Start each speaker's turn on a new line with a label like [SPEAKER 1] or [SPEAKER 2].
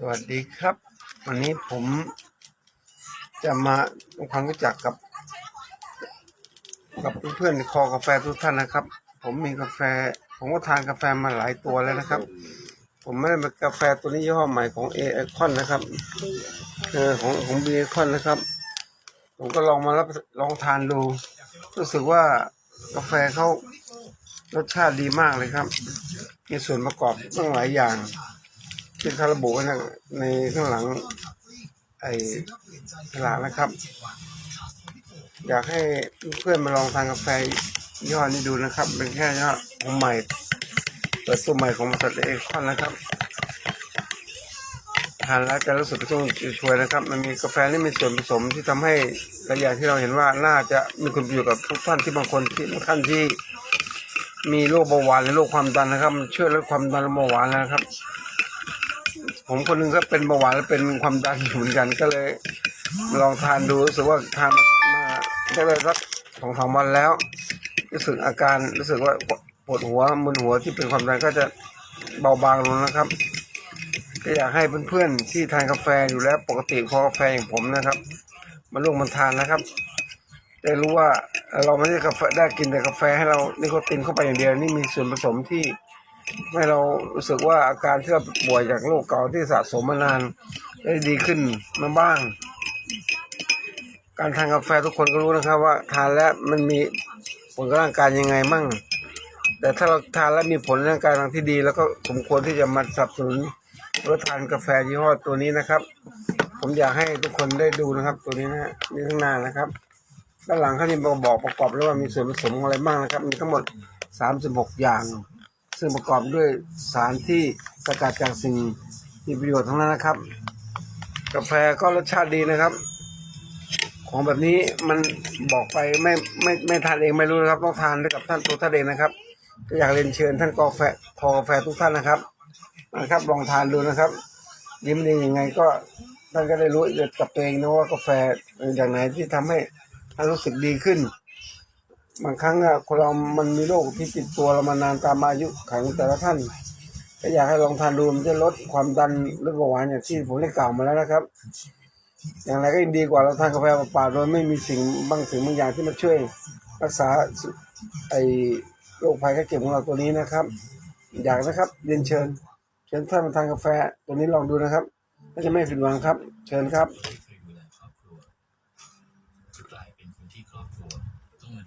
[SPEAKER 1] สวัสดีครับ วันนี้ผมจะมาทำความรู้จักกับ กับเพื่อนๆคอกาแฟทุกท่านนะครับ ผมมีกาแฟ ผมก็ทานกาแฟมาหลายตัวแล้วนะครับ ผมไม่ได้เป็นกาแฟตัวนี้ยี่ห้อใหม่ของเอคอนนะครับเออของของเบีไอคอนนะครับ ผมก็ลองมารับลองทานดู รู้สึกว่ากาแฟเขารสชาติดีมากเลยครับ มีส่วนประกอบตั้งหลายอย่าง ที่เขาระบุไว้ในข้างหลัง ไอ้ฉลากนะครับ อยากให้เพื่อนมาลองทานกาแฟยี่ห้อนี้ดูนะครับ เป็นแค่ยี่ห้อของใหม่เปิดตัวใหม่ของบริษัทเอคอนนะครับทานแล้วจะรู้สึกกระชุ่มช่วยนะครับ มันมีกาแฟที่มีส่วนผสมที่ทำให้หลายอย่างที่เราเห็นว่าน่าจะมีคุณประโยชน์กับทุกท่านที่บางคนที่บางท่านที่มีโรคเบาหวานหรือโรคความดันนะครับ มันช่วยลดความดันและเบาหวานนะครับ ผมคนหนึงก็เป็นเบาหวานและเป็นความดันอยู่เหมือนกันก็เลยลองทานดูรู้สึกว่าทานมาได้เลยสักสองสามวันแล้ว รู้สึกอาการรู้สึกว่าปวดหัวมึนหัวที่เป็นความดันก็จะเบาบางลงนะครับ ก็อยากให้เพื่อนๆที่ทานกาแฟอยู่แล้วปกติคอกาแฟอย่างผมนะครับมาร่วมมันทานนะครับได้รู้ว่าเราไม่ได้กาแฟได้กินแต่กาแฟให้เรานิโคตินเข้าไปอย่างเดียวนี่มีส่วนผสมที่ ให้เรารู้สึกว่าอาการที่เราป่วยจากโรคเก่าที่สะสมมานานได้ดีขึ้นมาบ้าง การทานกาแฟทุกคนก็รู้นะครับว่าทานแล้วมันมีผลกับร่างกายยังไงมั่ง แต่ถ้าเราทานแล้วมีผลร่างกายทางที่ดี แล้วก็สมควรที่จะมาสนับสนุนรับทานกาแฟยี่ห้อตัวนี้นะครับ ผมอยากให้ทุกคนได้ดูนะครับ ตัวนี้นะฮะนี่ข้างหน้านะครับด้านหลังเขาจะบอกประกอบแล้วว่ามีส่วนผสมอะไรบ้างนะครับ มีทั้งหมด 36 อย่าง ซึ่งประกอบด้วยสารที่สกัดจากสิ่งมีประโยชน์ทั้งนั้นนะครับ กาแฟก็รสชาติดีนะครับ ของแบบนี้มันบอกไปไม่ไม่ไม่ทานเองไม่รู้นะครับต้องทานด้วยกับท่านตัวท่านเองนะครับก็อยากเรียนเชิญท่านกาแฟพอกาแฟทุกท่านนะครับนะครับ ลองทานดูนะครับยิ้มดียังไงก็ท่านก็ได้รู้กับตัวเองนะว่ากาแฟอย่างไหนที่ทำให้ท่านรู้สึกดีขึ้น บางครั้งอะคนเรามันมีโรคที่ติดตัวเรามานานตามอายุของแต่ละท่านก็อยากให้ลองทานดูมันจะลดความดันลดเบาหวานอย่างที่ผมได้กล่าวมาแล้วนะครับ อย่างไรก็ดีกว่าเราทานกาแฟป่าโดยไม่มีสิ่งบางสิ่งบางอย่างที่มาช่วยรักษาไอ้โรคภัยไข้เจ็บของเราตัวนี้นะครับ อยากนะครับเรียนเชิญ เชิญท่านมาทานกาแฟตัวนี้ลองดูนะครับก็จะไม่ผิดหวังครับ เชิญครับ 中文